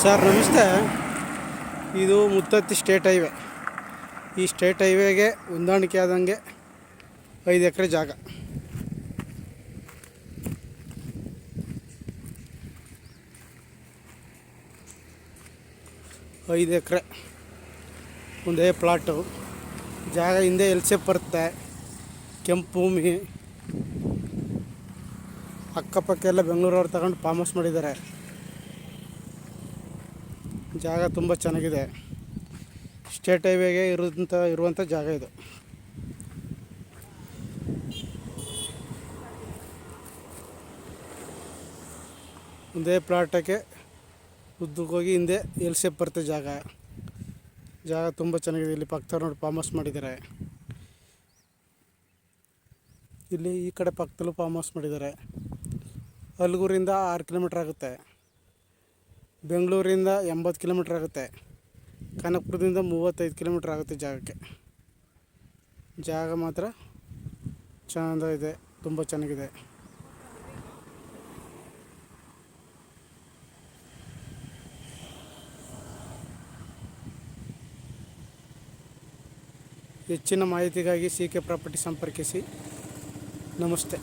Sir, ನಮಸ್ತೆ. ಇದು Muthathi state highway. ಈ ಸ್ಟೇಟ್ ಹೈವೇಗೆ ಹೊಂದಾಣಿಕೆ ಆದಂಗೆ ಐದು ಎಕರೆ ಜಾಗ. ಐದು ಎಕರೆ ಒಂದೇ ಪ್ಲಾಟು. ಜಾಗ ಹಿಂದೆ ಎಲ್ ಸೇಪ್ ಬರುತ್ತೆ. ಕೆಂಪು ಭೂಮಿ. ಅಕ್ಕಪಕ್ಕ ಎಲ್ಲ ಬೆಂಗಳೂರವ್ರು ತಗೊಂಡು ಹೌಸ್ ಮಾಡಿದ್ದಾರೆ. ಜಾಗ ತುಂಬ ಚೆನ್ನಾಗಿದೆ. ಸ್ಟೇಟ್ ಹೈವೇಗೆ ಇರುವಂಥ ಇರುವಂಥ ಜಾಗ ಇದು. ಒಂದೇ ಪ್ಲಾಟಕ್ಕೆ ಉದ್ದಕ್ಕೆ ಹೋಗಿ ಹಿಂದೆ ಎಲ್ ಸೇಪ್ ಬರುತ್ತೆ ಜಾಗ. ಜಾಗ ತುಂಬ ಚೆನ್ನಾಗಿದೆ. ಇಲ್ಲಿ ಪಕ್ಕದವ್ರು ನೋಡಿ ಫಾರ್ಮ್ ಮಾಡಿದ್ದಾರೆ. ಇಲ್ಲಿ ಈ ಕಡೆ ಪಕ್ಕದಲ್ಲೂ ಫಾರ್ಮ್ ಮಾಡಿದ್ದಾರೆ. ಅಲ್ಗೂರಿಂದ ಆರು ಕಿಲೋಮೀಟ್ರ್ ಆಗುತ್ತೆ. ಬೆಂಗಳೂರಿಂದ ಎಂಬತ್ತು ಕಿಲೋಮೀಟ್ರ್ ಆಗುತ್ತೆ. ಕನಕಪುರದಿಂದ ಮೂವತ್ತೈದು ಕಿಲೋಮೀಟ್ರ್ ಆಗುತ್ತೆ ಜಾಗಕ್ಕೆ. ಜಾಗ ಮಾತ್ರ ಚೆನ್ನಾಗಿದೆ ತುಂಬ ಚೆನ್ನಾಗಿದೆ. ಹೆಚ್ಚಿನ ಮಾಹಿತಿಗಾಗಿ ಸಿ ಕೆ ಪ್ರಾಪರ್ಟಿ ಸಂಪರ್ಕಿಸಿ. ನಮಸ್ತೆ.